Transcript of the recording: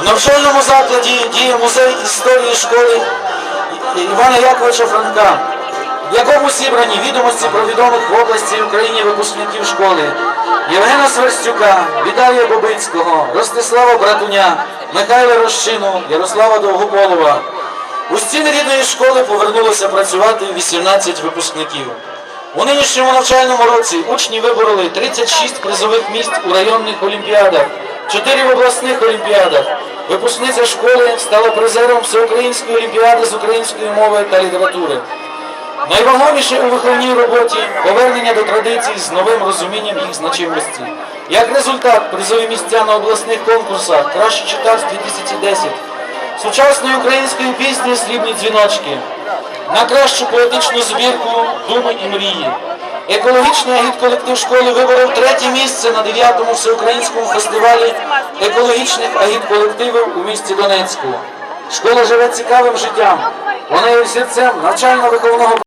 В навчальному закладі діє музей історії школи Івана Яковича Франка, в якому зібрані відомості про відомих в області і Україні випускників школи Євгена Сверстюка, Віталія Бобицького, Ростислава Братуня, Михайла Рощину, Ярослава Довгополова. У стіни рідної школи повернулося працювати 18 випускників. У нинішньому навчальному році учні вибороли 36 призових місць у районних олімпіадах, 4 в обласних олімпіадах. Випускниця школи стала призером Всеукраїнської олімпіади з української мови та літератури. Найвагоміше у виховній роботі повернення до традицій з новим розумінням їх значимості. Як результат, призові місця на обласних конкурсах краще читав 2010, сучасної української пісні Срібні дзвіночки, на кращу поетичну збірку Думи і мрії. Екологічний агітколектив школи виборов третє місце на 9-му всеукраїнському фестивалі екологічних агіт-колективів у місті Донецьку. Школа живе цікавим життям. Вона є серцем навчально-виховного